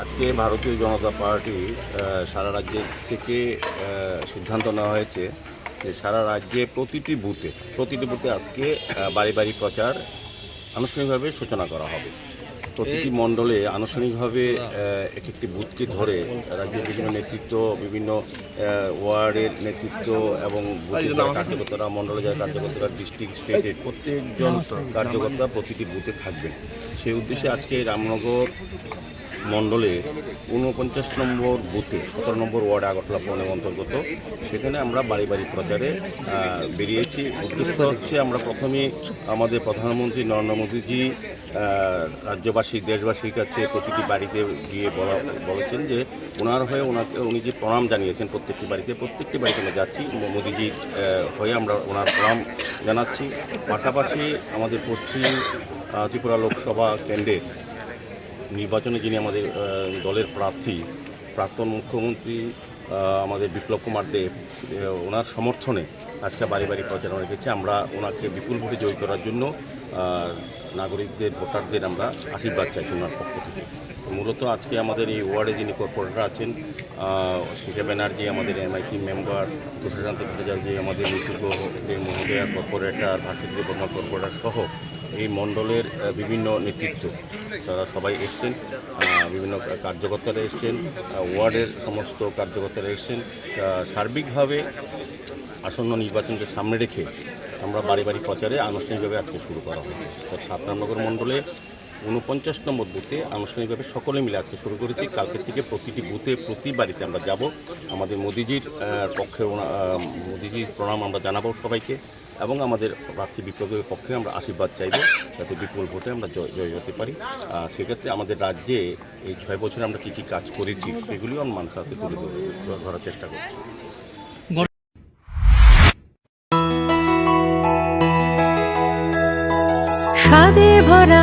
আজকে ভারতীয় জনতা পার্টি সারা রাজ্যের থেকে সিদ্ধান্ত নেওয়া হয়েছে যে সারা রাজ্যে প্রতিটি বুথে প্রতিটি বুথে আজকে বাড়ি বাড়ি প্রচার আনুষ্ঠানিকভাবে সূচনা করা হবে। প্রতিটি মণ্ডলে আনুষ্ঠানিকভাবে এক একটি বুথকে ধরে রাজ্যের বিভিন্ন নেতৃত্ব বিভিন্ন ওয়ার্ডের নেতৃত্ব এবং কার্যকর্তারা মণ্ডলে যারা কার্যকর্তারা ডিস্ট্রিক্ট স্টেটের প্রত্যেকজন কার্যকর্তা প্রতিটি বুথে থাকবেন। সেই উদ্দেশ্যে আজকে রামনগর মণ্ডলে ঊনপঞ্চাশ নম্বর বুথে, সতেরো নম্বর ওয়ার্ড আগরতলা পৌনে অন্তর্গত, সেখানে আমরা বাড়ি বাড়ি প্রচারে বেরিয়েছি। উদ্দেশ্য হচ্ছে আমরা প্রথমে আমাদের প্রধানমন্ত্রী নরেন্দ্র মোদীজি রাজ্যবাসী, দেশবাসীর কাছে প্রতিটি বাড়িতে গিয়ে বলা বলেছেন যে ওনার হয়ে ওনাকে উনি যে প্রণাম জানিয়েছেন প্রত্যেকটি বাড়িতে প্রত্যেকটি বাড়িতে আমরা যাচ্ছি মোদীজি হয়ে আমরা ওনার প্রণাম জানাচ্ছি। পাশাপাশি আমাদের পশ্চিম ত্রিপুরা লোকসভা কেন্দ্রের নির্বাচনে যিনি আমাদের দলের প্রার্থী, প্রাক্তন মুখ্যমন্ত্রী আমাদের বিপ্লব কুমার দেব ওনার সমর্থনে আজকে বাড়ি বাড়ি প্রচারণা রেখেছি। আমরা ওনাকে বিপুল ভোটে জয়ী করার জন্য নাগরিকদের, ভোটারদের আমরা আশীর্বাদ চাইছি ওনার পক্ষ থেকে। মূলত আজকে আমাদের এই ওয়ার্ডে যিনি কর্পোরেটর আছেন শিখা ব্যানার্জি, আমাদের এমআইসি মেম্বার প্রশান্ত ভট্টাচার্য আমাদের নিশুল্ক মহোদয়া কর্পোরেটর, ভাস্কর্য বর্মা কর্পোরেটর সহ এই মণ্ডলের বিভিন্ন নেতৃত্ব। তারা সবাই এসছেন বিভিন্ন কার্যকর্তারা এসছেন ওয়ার্ডের সমস্ত কার্যকর্তারা এসছেন। সার্বিকভাবে আসন্ন নির্বাচনকে সামনে রেখে আমরা বাড়ি বাড়ি প্রচারে আনুষ্ঠানিকভাবে আজকে শুরু করা হয়েছে। সাতরামনগর মণ্ডলে উনপঞ্চাশ নম্বর বুথে আনুষ্ঠানিকভাবে সকলে মিলে আজকে শুরু করেছি। কালকে থেকে প্রতিটি বুথে প্রতি বাড়িতে আমরা যাব। আমাদের মোদিজির পক্ষে মোদিজির প্রণাম আমরা জানাব সবাইকে এবং আমাদের প্রার্থী বিপ্লবের পক্ষে আমরা আশীর্বাদ চাইব যাতে বিপুল ভোটে আমরা জয় জয় হতে পারি। সেক্ষেত্রে আমাদের রাজ্যে এই ছয় বছরে আমরা কী কী কাজ করেছি সেগুলিও আমরা মানুষের হাতে তুলে ধরার চেষ্টা করছি। ভরা